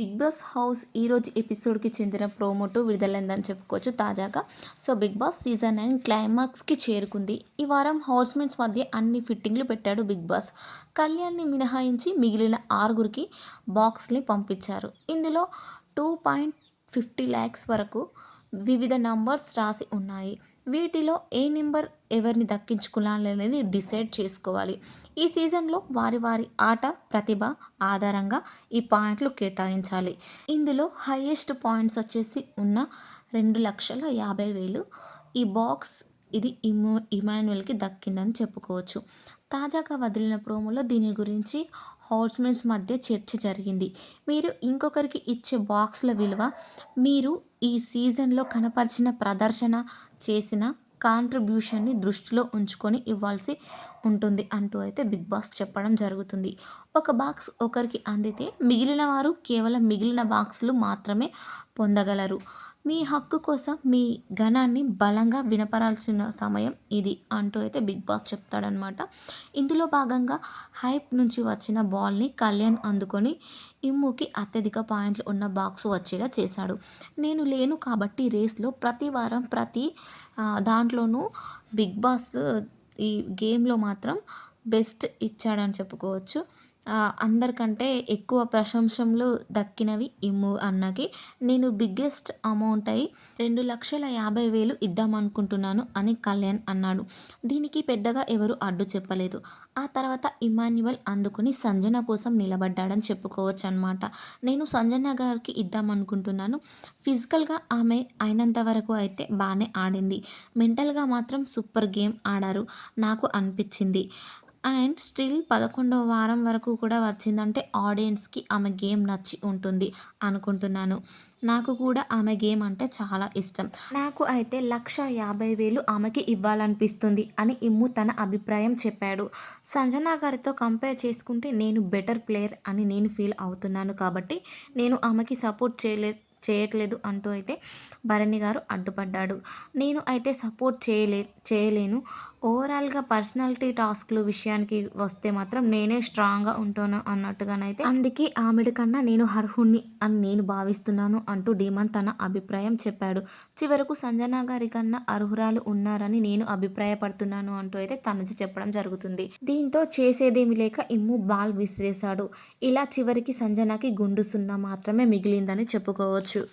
Big boss house ఈరోజు ఎపిసోడ్కి చెందిన ప్రోమోటో విడుదలైందని చెప్పుకోవచ్చు తాజాగా. So Bigg Boss season nine క్లైమాక్స్కి చేరుకుంది. ఈ వారం హౌస్మేట్స్ మధ్య అన్ని ఫిట్టింగ్లు పెట్టాడు బిగ్ బాస్. కళ్యాణ్ని మినహాయించి మిగిలిన ఆరుగురికి బాక్స్ని పంపించారు. ఇందులో టూ పాయింట్ ఫిఫ్టీ ల్యాక్స్ వరకు వివిధ నంబర్స్ రాసి ఉన్నాయి. వీటిలో ఏ నెంబర్ ఎవరిని దక్కించుకోవాలనేది డిసైడ్ చేసుకోవాలి. ఈ సీజన్లో వారి వారి ఆట ప్రతిభ ఆధారంగా ఈ పాయింట్లు కేటాయించాలి. ఇందులో హైయెస్ట్ పాయింట్స్ వచ్చేసి ఉన్న రెండు లక్షల యాభై వేలు. ఈ బాక్స్ ఇది ఇమో ఇమాన్యువల్కి దక్కిందని చెప్పుకోవచ్చు. తాజాగా వదిలిన ప్రోమోలో దీని గురించి హౌస్మేట్స్ మధ్య చర్చ జరిగింది. మీరు ఇంకొకరికి ఇచ్చే బాక్స్ల విలువ మీరు ఈ సీజన్లో కనపరిచిన ప్రదర్శన చేసిన కాంట్రిబ్యూషన్ని దృష్టిలో ఉంచుకొని ఇవ్వాల్సి ఉంటుంది అంటూ అయితే బిగ్ బాస్ చెప్పడం జరుగుతుంది. ఒక బాక్స్ ఒకరికి అందితే మిగిలిన వారు కేవలం మిగిలిన బాక్సులు మాత్రమే పొందగలరు. మీ హక్కు కోసం మీ ఘనాన్ని బలంగా వినపరాల్సిన సమయం ఇది అంటూ అయితే బిగ్ బాస్ చెప్తాడనమాట. ఇందులో భాగంగా హైప్ నుంచి వచ్చిన బాల్ని కళ్యాణ్ అందుకొని ఇమ్ముకి అత్యధిక పాయింట్లు ఉన్న బాక్స్ వచ్చేలా చేశాడు. నేను లేను కాబట్టి రేస్లో ప్రతి వారం ప్రతి దాంట్లోనూ బిగ్ బాస్ ఈ గేమ్లో మాత్రం బెస్ట్ ఇచ్చాడని చెప్పుకోవచ్చు. అందరికంటే ఎక్కువ ప్రశంసలు దక్కినవి ఇమ్ము అన్నకి. నేను బిగ్గెస్ట్ అమౌంట్ అయి రెండు లక్షల యాభై వేలు ఇద్దామనుకుంటున్నాను అని కళ్యాణ్ అన్నాడు. దీనికి పెద్దగా ఎవరు అడ్డు చెప్పలేదు. ఆ తర్వాత ఇమాన్యువల్ అందుకుని సంజన కోసం నిలబడ్డాడని చెప్పుకోవచ్చు అనమాట నేను సంజన గారికి ఇద్దామనుకుంటున్నాను ఫిజికల్గా ఆమె అయినంత వరకు అయితే బాగానే ఆడింది. మెంటల్గా మాత్రం సూపర్ గేమ్ ఆడారు. నాకు అనిపించింది. అండ్ స్టిల్ పదకొండవ వారం వరకు కూడా వచ్చిందంటే ఆడియన్స్కి ఆమె గేమ్ నచ్చి ఉంటుంది అనుకుంటున్నాను. నాకు కూడా ఆమె గేమ్ అంటే చాలా ఇష్టం. నాకు అయితే లక్ష యాభై వేలు ఆమెకి ఇవ్వాలనిపిస్తుంది అని ఇమ్ము తన అభిప్రాయం చెప్పాడు. సంజనా గారితో కంపేర్ చేసుకుంటే నేను బెటర్ ప్లేయర్ అని నేను ఫీల్ అవుతున్నాను కాబట్టి నేను ఆమెకి సపోర్ట్ చేయలే చేయట్లేదు అంటూ అయితే భరణి గారు అడ్డుపడ్డాడు. నేను అయితే సపోర్ట్ చేయలే చేయలేను. ఓవరాల్గా పర్సనాలిటీ టాస్క్లు విషయానికి వస్తే మాత్రం నేనే స్ట్రాంగ్గా ఉంటాను అన్నట్టుగానైతే అందుకే ఆమెడి కన్నా నేను అర్హుణ్ణి అని నేను భావిస్తున్నాను అంటూ డీమన్ తన అభిప్రాయం చెప్పాడు. చివరకు సంజన గారి కన్నా అర్హురాలు ఉన్నారని నేను అభిప్రాయపడుతున్నాను అంటూ అయితే తన నుంచి చెప్పడం జరుగుతుంది. దీంతో చేసేదేమి లేక ఇమ్ము బాల్ విసిరేశాడు. ఇలా చివరికి సంజనకి గుండు సున్నా మాత్రమే మిగిలిందని చెప్పుకోవచ్చు. Mathieu.